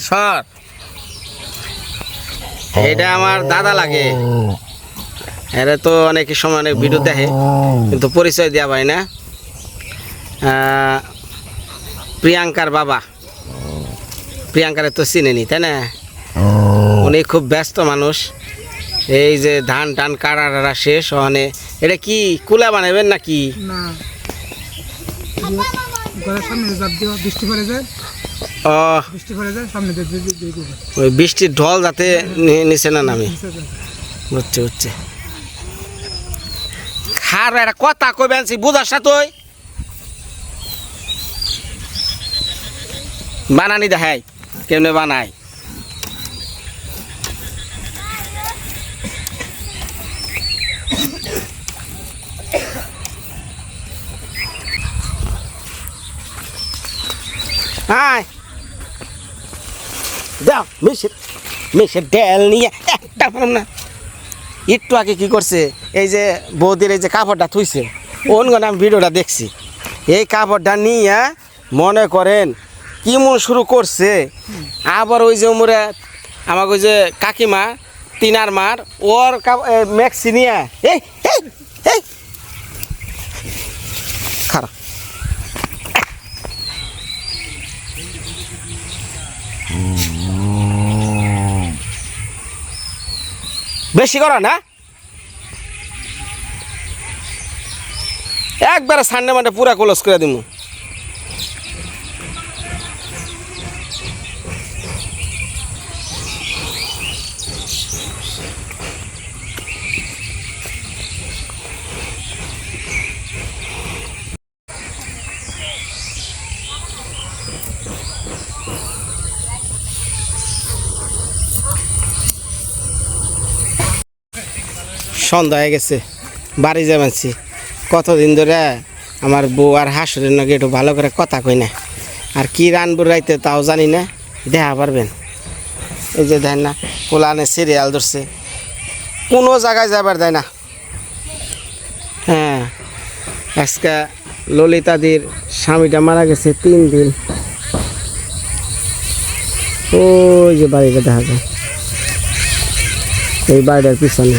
সর। এটা আমার দাদা লাগে। এরা তো অনেক সময় অনেক ভিডিও দেখে কিন্তু পরিচয় দেওয়া হয় না। আহ, প্রিয়াঙ্কার বাবা। প্রিয়াঙ্কারে তো চিনেনি তাই না? উনি খুব ব্যস্ত মানুষ। এই যে ধান টান কাটারা শেষ ওখানে এটা কি কুলা বানাবেন নাকি? না। ঘরের সামনে জাপ দেওয়া বৃষ্টি পড়ে যায়। বৃষ্টি পড়ে যায় সামনে দিয়ে দিয়ে দিয়ে দেবো ওই বৃষ্টির ঢল যাতে নিচে না নামে। বুঝছে বুঝছে। খার একটা কথা কইবেন সি বুঝার সাথে বানানি দেখায় কেমনে বানাই আয়। দাও মিশে মিশে ডেল নিয়ে একটা পারম না। একটু আগে কি করছে, এই যে বৌদির এই যে কাপড়টা থুইছে অন্য আমি ভিডিওটা দেখছি। এই কাপড়টা নিয়ে মনে করেন কি মন শুরু করছে, আবার ওই যে উমরে আমাকে ওই যে কাকিমা, তিনার মার, ওর ম্যাক্সি নিয়ে এই। বেশি করো না? একবারে সান্ডে মান্ডে পুরা ক্লোজ করে দিমু। সন্ধ্যা হয়ে গেছে, বাড়ি যাবেনছি কতদিন ধরে আমার বউ আর হাসুরের নাকি একটু ভালো করে কথা কই না। আর কি রানবো রাইতে তাও জানি না, দেখা পারবেন। এই যে দেন না, পোলানে সিরিয়াল ধরছে। কোনো জায়গায় যাবার দেয় না। হ্যাঁ আজকে ললিতাদির স্বামীটা মারা গেছে তিন দিন। ওই যে বাড়িটা দেখা যায়। এই বাড়িটার পিছনে।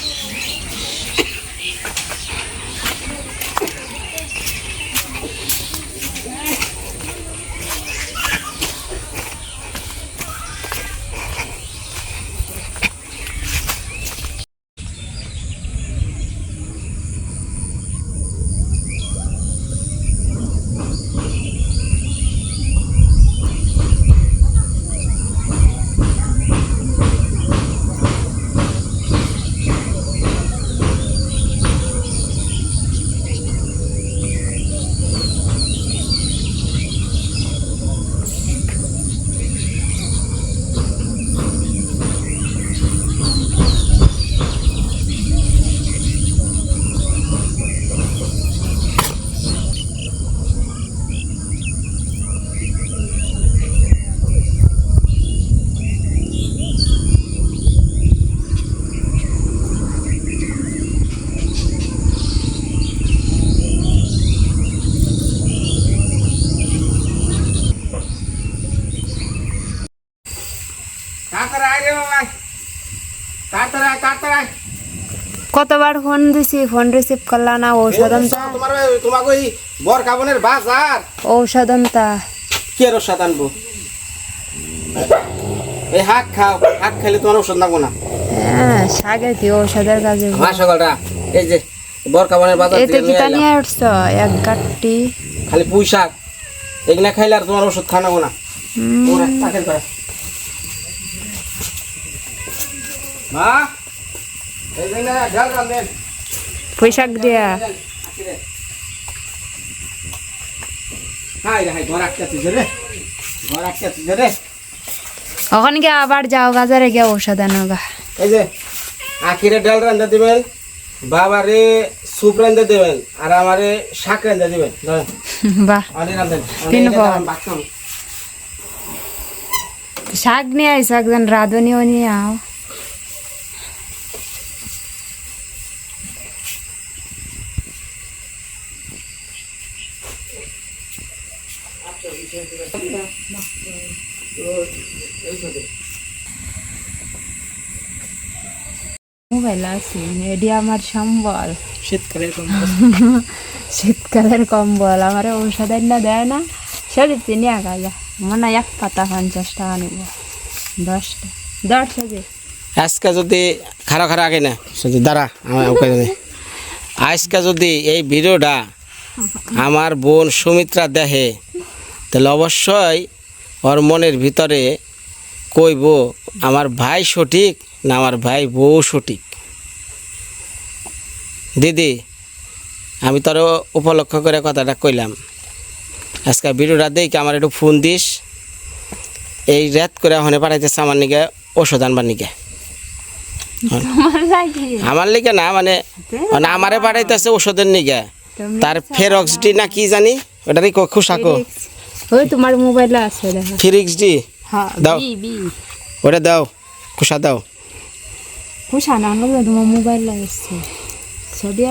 কতবার ফোন দিছি ফোন রিসিভ করলা না ঔষধ আনতা তোমার তোমাকে ওই বর কাবনের বাজার। ঔষধ আনতা কে ওর ওষুধ আনব? এই হাক খাও হাক খাইলে তোমার ওষুধ লাগবো না। হ্যাঁ শাকের কি ঔষধের কাজে মা সকালটা এই যে বর কাবনের বাজার এতে কি তা নিয়ে আসছ? এক গাঁটটি। খালি পুঁই শাক। এগুলা খাইলে আর তোমার ওষুধ খাওয়াবো না। মা? পয়সা দিয়া। ওখানে গিয়ে আবার যাও বাজারে গিয়ে ঔষধ আনো গা। এই যে আখিরে ডাল রান্ধা দিবেন বাবারে স্যুপ রান্ধা দিবেন আর আমারে শাক রান্ধা দিবেন। বাহ। তিন। শাক নিয়ে আইস একজন রাঁধুনিও নিয়ে আও। মোবাইল আছে এডি আমার সম্বল। শীতকালের কম শীতকালের কম্বল আমার ঔষধ না দেয় না শরীর চিনি আঁকা যা মনে এক পাতা পঞ্চাশ টাকা নিব দশটা দশ কেজি। আজকে যদি খারাপ খারাপ আগে না দাঁড়া আমার আজকে যদি এই ভিডিওটা আমার বোন সুমিত্রা দেখে তাহলে অবশ্যই ওর মনের ভিতরে কইব আমার ভাই সঠিক না আমার ভাই বউ সঠিক? দিদি আমি তোর উপলক্ষ করে কথাটা কইলাম। আজকে ভিডিওটা দেখে আমার একটু ফোন দিস। এই রাত করে ওখানে পাঠাইতেছে আমার নিকে ওষুধ আনবার নিকে। আমার লিগে না মানে মানে আমারে পাঠাইতেছে ওষুধের নিগে তার ফেরক্স ডি না কি জানি ওটারই খুশাকো ওই তোমার মোবাইলে আছে দেখো। Ferrix D? হ্যাঁ দাও। ওটা দাও খুশা দাও। খুশা না তোমার মোবাইলে আছে।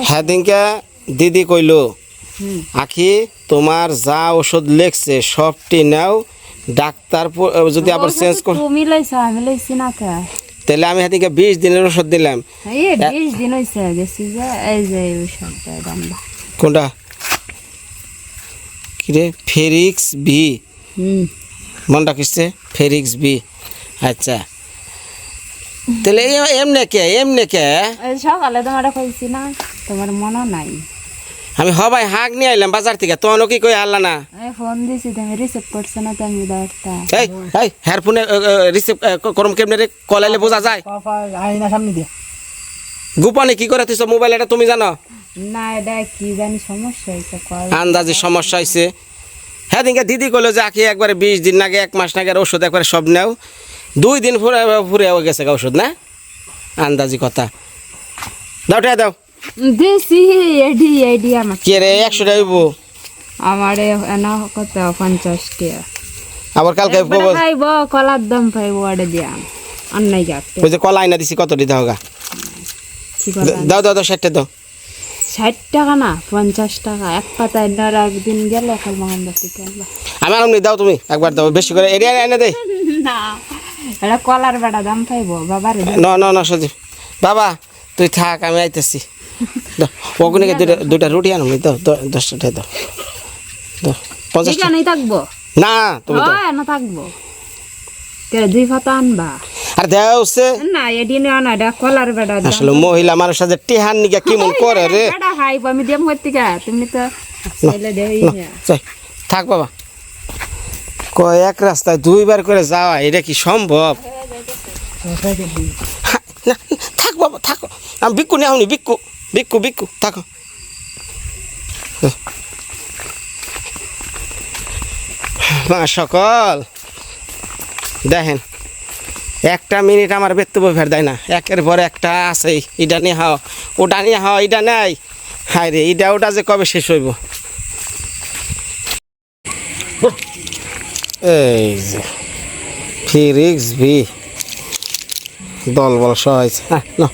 হ্যাঁ দিনকে দিদি কইলো আখি তোমার যা ওষুধ লেখছে সবটি নাও। ডাক্তার যদি আবার চেঞ্জ কর তুমি লইছ আমি লইছি না কে? তাহলে আমি হাতিকে বিশ দিনের ওষুধ দিলাম। এই বিশ দিন হয়েছে গেছি যে এই যে ওষুধটা দামটা। কোনটা? কিরে? Ferrix B. মন রাখিসছে ফেরিক্স বি। আচ্ছা। তাহলে এমনে কে? এমনে কে? সকালে তোমার কইছি না তোমার মনে নাই। আমি হবাই হাঁক নিয়ে আইলাম বাজার থেকে তখনও কি কই আল্লাহ না? ফোন দিছি তুমি রিসিভ করছ না তুমি দরটা এই এই হেয়ারফোনে রিসিভ করম কেমনে রে? কলাইলে বোঝা যায়। আইনা সামনে দিয়ে। গোপনে কি করে তুই মোবাইল? এটা তুমি জানো? না এটা কি জানি সমস্যা হয়েছে আন্দাজে সমস্যা হয়েছে হ্যাঁ দিনকে দিদি কইলো যে আখি একবারে বিশ দিন আগে এক মাস নাগে ওষুধ একবারে সব নেও। দুই দিন ফুরে ফুরে গেছে গা ওষুধ না? আন্দাজি কথা। দাও টাকা দাও। দেশি এডি এডি আমার। কে রে একশো টাকা হইবো। আমার এনা কত পঞ্চাশ টাকা। আবার কালকে কলার দাম পাইব দিয়া। আর নাই যাতে ওই যে কলা আইনা দিছি কত দিতে হোগা কি দাও দাও দাও ষাটটা দাও। ষাট টাকা না পঞ্চাশ টাকা। এক পাতায় নর একদিন গেল খাল মাহান দশ টাকা আমি আর দাও তুমি একবার দাও বেশি করে। এরিয়া এনে দে। না এটা কলার বেটা দাম পাইব বাবারে ন ন ন সজীব। বাবা তুই থাক আমি আইতেছি। ওখানে দুটা দুটা রুটি আনো দাও দশটা দাও। দাও পঞ্চাশ টাকা। ঠিকানাই থাকব? না তুমি না থাকব। দুই পাতা আনবা? আর দেও সে না এদিন না এটা কলার বেটা আসলে মহিলা মানুষ টিহান নিকা কেমন করে রে? বেটা খাইব আমি দেম হইতে তুমি তো ছেলে দেই থাক বাবা। কয় এক রাস্তায় দুইবার করে যাওয়া এটা কি সম্ভব? থাক বাবা থাকো। আমি বিক্কু নিয়ে আহনি বিক্কু বিক্কু বিক্কু থাকো। মা সকল। দেখেন একটা মিনিট আমার বেত্তব ফের দেয় না। একের পর একটা আছে এটা নিয়ে হাও ওটা নিয়ে হাও এটা নাই। হায় রে এটা ওটা যে কবে শেষ হইব? এই যে ফিরিক্স ভি দল বল সহাইছে হ্যাঁ না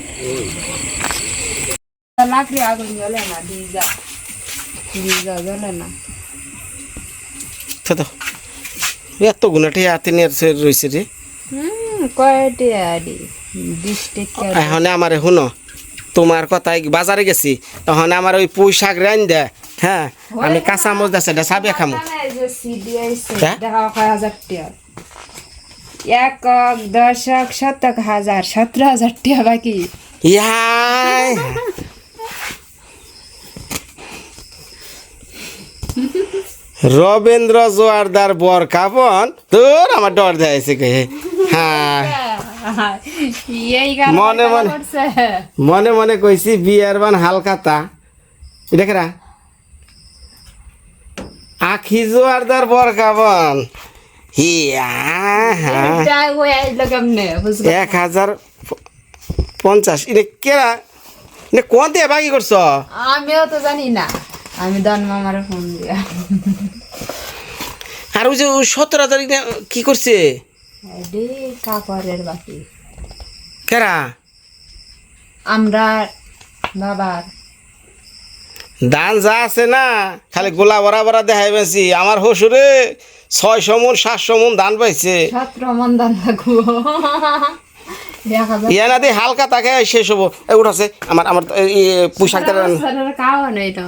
লাকড়ি আগুন জ্বলে না ডিজা ডিজা জ্বলে না। তো এত গুণাটি হাতে নিয়ে রয়েছে রে। এখন আমার শুনো তোমার কথা বাজারে গেছি তখন আমার ওই পুঁই শাক রান দে হ্যাঁ আমি কাঁচা মজ আছে এটা সাবে খামো। হ্যাঁ? এক দশক শতক হাজার সতেরো হাজার টাকা বাকি। ইয়াই রবীন্দ্র জোয়ারদার বর কাপন তোর আমার ডর দেয়াইছে কে। হ্যাঁ। মনে মনে। মনে মনে কইছি বিয়ার বান হালকাতা। এটা কেরা? আখি জোয়ারদার কেমনে? বুঝলো এক হাজার পঞ্চাশ। এটা কেরা? কোন দিয়ে বাকি করছ? আমিও তো জানি না। আমি দন মামার ফোন দিয়া। আর ওই যে সতেরো এটা কি করছে? কাপড়ের বাকি কেরা? আমরা বাবার। ধান যা আছে না খালি গোলা বরা বরা দেখাই পেয়েছি আমার হসুরে ছয়শো মন সাতশো মন ধান পাইছে। ইয়া না দিয়ে হালকা তাকে শেষ হব উঠাছে আমার আমার নেই তো।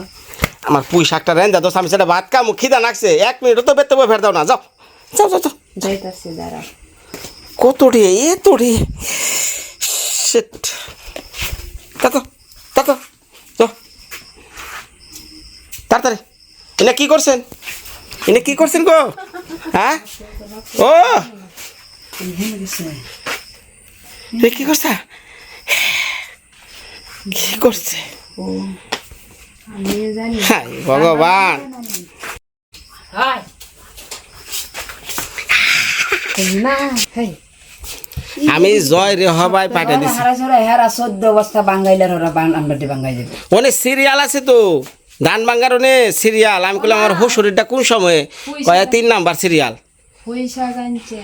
আমার পুঁই শাকটা রেন দাদা আমি সেটা ভাত কামু খিদা নাকছে এক মিনিট তো বেতে ফের দাও না যাও। যাও যাও যাও। কত রে এত রে। শিট তাতো তাতো যাও। তাড়াতাড়ি। এনে কি করছেন? এনে কি করছেন গো? হ্যাঁ? ও! এ কি করছে? কি করছে? ভগবান। আমি জয় রে হবাই পাঠিয়ে দিছি। হারা চোদ্দ বস্তা বাঙ্গাইলের ওরা আমরা বাঙ্গাই দেবে। অনেক সিরিয়াল আছে তো। ধান ভাঙ্গার অনেক সিরিয়াল। আমি বললাম আমার হসুরিটা কোন সময়ে? কয়ে তিন নাম্বার সিরিয়াল। পয়সা গানছে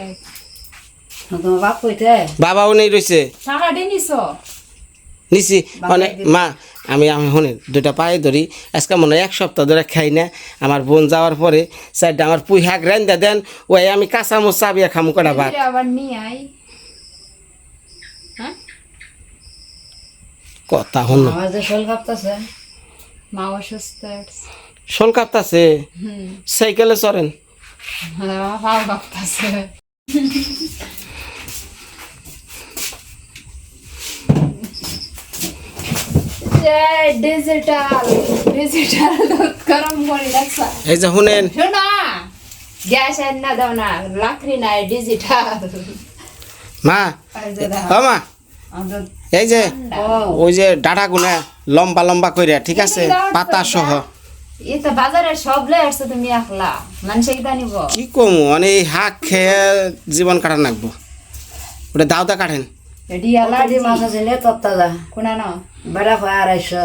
তোমার বাপ কইতে? বাবাও নেই রয়েছে নিছি? মানে মা আমি আমি শুনে দুটা পায়ে ধরি। আজকে মনে হয় এক সপ্তাহ ধরে খাই না। আমার বোন যাওয়ার পরে চারটা আমার পুই হাক রান্দা দেন ওই আমি কাঁচা মোচ চাবিয়া খামু কটা ভাত। হ্যাঁ? কথা আমার শোল কাঁপতেছে সাইকেলে চড়েন। আমার ডিজিটাল ডিজিটাল দুধ গরম করে রাখছা। এই যে শুনেন। শোনা গ্যাস আর না দাও না লাকড়ি নাই ডিজিটাল মা ও মা এই যে ওই যে ডাটা গুনা লম্বা লম্বা কইরা ঠিক আছে? পাতা সহ। এই তো বাজারে সব লে আসছে তুমি একলা মানুষে কিতা নিব। কি কমু মানে এই হাক খেয়ে জীবন কাটান লাগবো। ওটা দাওদা কাটেন। এডি মাছ আছে নে কোনা ন বেড়া কয় আড়াইশো।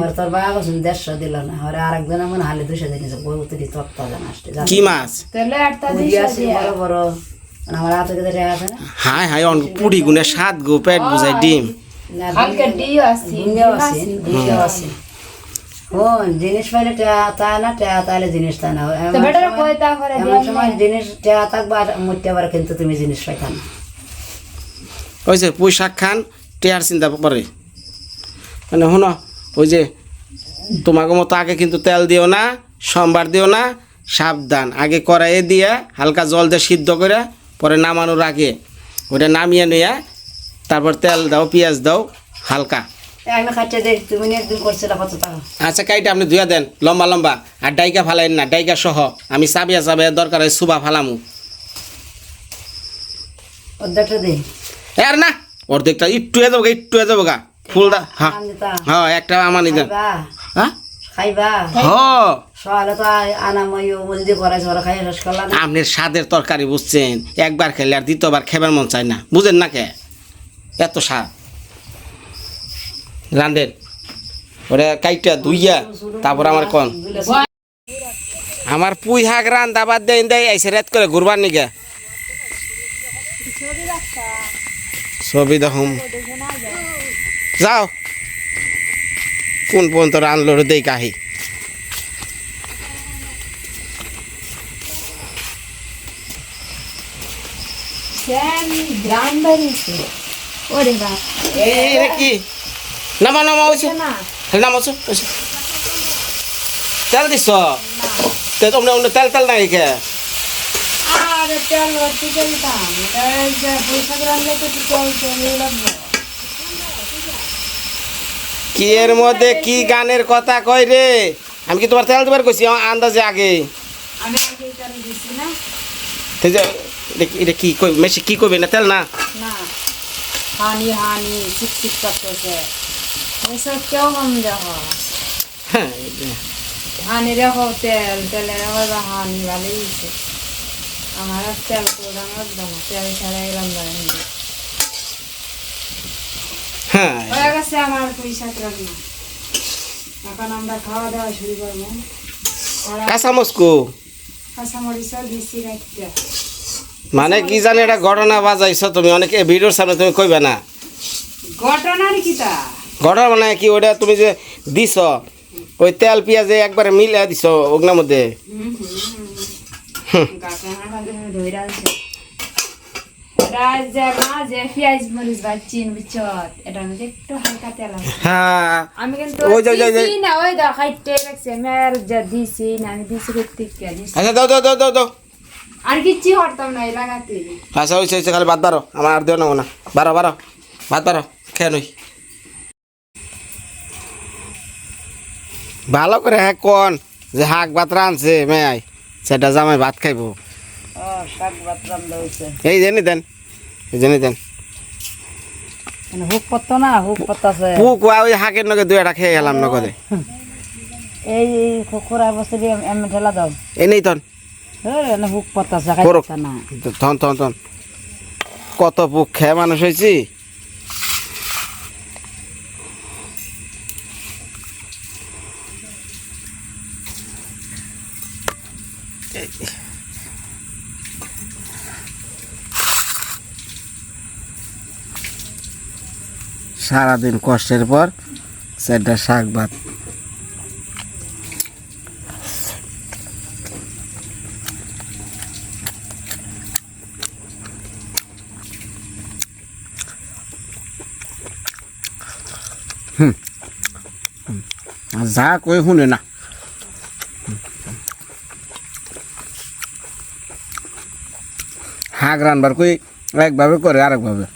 ওর তোর বাবা বলছেন দেড়শো দিল না। ওরে আরেকজন হালে দুশো দিয়েছে বই উত্তরি তত্তাজা মাছটি কি মাছ? তেলে আটটা বুঝি দিশা আছে দিয়া। বড় বড়। আমার হাতে কেটে আছে না? হাই হাই অন পুরি গুনে সাত গো পেট বুঝাই ডিম। হালকা ডিও আছে ডিঙ্গেও আছে ডিঙ্গেও আছে। ও জিনিস পাইলে তা না টেয়া তাইলে জিনিস তা না। এমন সময় জিনিস টেয়া থাকবে আর মরতে পারে কিন্তু তুমি জিনিস পাইতা না। ওই যে পুঁই শাক খান টেয়ার চিন্তা করে। মানে শুন ওই যে তোমাকে মতো আগে কিন্তু তেল দিও না সোমবার দিও না সাবধান। আগে কড়াইয়ে দিয়ে হালকা জল দিয়ে সিদ্ধ করে পরে নামানোর আগে ওটা নামিয়ে নিয়ে তারপর তেল দাও পেঁয়াজ দাও হালকা। আচ্ছা কাইটা আপনি ধুয়া দেন লম্বা লম্বা। আর ডাইকা ফালাইন না ডাইকা সহ। আমি চাবিয়া চাবিয়া দরকার হয় সুবা ফালামু। অর্ধেকটা আর না অর্ধেকটা একটু যাব গা একটু যাব গা ফুলটা হ্যাঁ। হ্যাঁ একটা আমার খাইবা। হ্যাঁ? খাইবা। হ সকালে তো আনাময় মসজিদে করাইছে ওরা খাই শেষ করলাম না। আপনি স্বাদের তরকারি বুঝছেন একবার খেলে আর দ্বিতীয়বার খেবার মন চায় না বুঝেন না কে? এত স্বাদ। রান্ধেন ওরে কাইটা ধুইয়া তারপর আমার কন। আমার পুই হাক রান্ধা বাদ দেয় দেয় আইসে রাত করে ঘুরবার নিগে। ছবি দেখুন। যাও। কোন পর্যন্ত রানলো দেই কাহি কি? নামা নামা হয়েছে না নাম। আছে তেল দিছ? তেল তেল নাই কে? আর তেল ভর্তি চলতাম এই যে পয়সা রাখলে তো চল চলে লাগবে কি এর মধ্যে কি গানের কথা কই রে? আমি কি তোমার তেল দিবার কইছি? আন্দাজে আগে। আমি আগে তেল দিছি না। এটা কি- কই মেশি কি কইবে না তেল না? না। হানি হানি চিকচিক করতেছে। এসব কেউ দেখো হ্যাঁ এই যে। হানি রেখো তেল। তেলে রেখো হানি ভালোই আমার আর ছাড়াই রান্না হ্যাঁ। হয়ে গেছে আমার পয়সা রান্না এখন আমরা খাওয়া দাওয়া শুরু করব। কাঁচামরিচও মানে কি জানি এটা ঘটনা বাজাইছো তুমি অনেক ভিডিওর সামনে তুমি কইবে না। ঘটনার কি তা? ঘটনা মানে কি ওটা তুমি যে দিছ ওই তেল পেঁয়াজে একবারে মিলে দিছ ওগনার মধ্যে। আর আমার দিও না বারো বারো ভাত বারো খেয়ে নই ভালো করে হ্যাঁ কন যে হাক ভাত রানছে মেয়াই সেটা জামাই ভাত খাইবো। এই জেনে দেন এই জেনে দেন। মানে হুক পত্তা না হুক পত্তা আছে। পুক ওই হাকের নগে দুই একটা খেয়ে গেলাম নগদে। এই খোরা বছর এমনি ঠেলা দাও। এই নেই তন। এনে হুক পত্তা আছে না। থন থন থন কত পুক খেয়ে মানুষ হয়েছি সারাদিন কষ্টের পর সেটা শাক ভাত। আর যা কই শুনে না। হাঁক রানবার কই একভাবে করে আরেকভাবে। হুম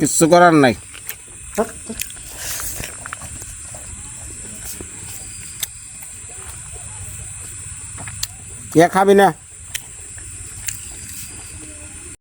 কিচ্ছু করার নাই। ইয়ে খাবি না।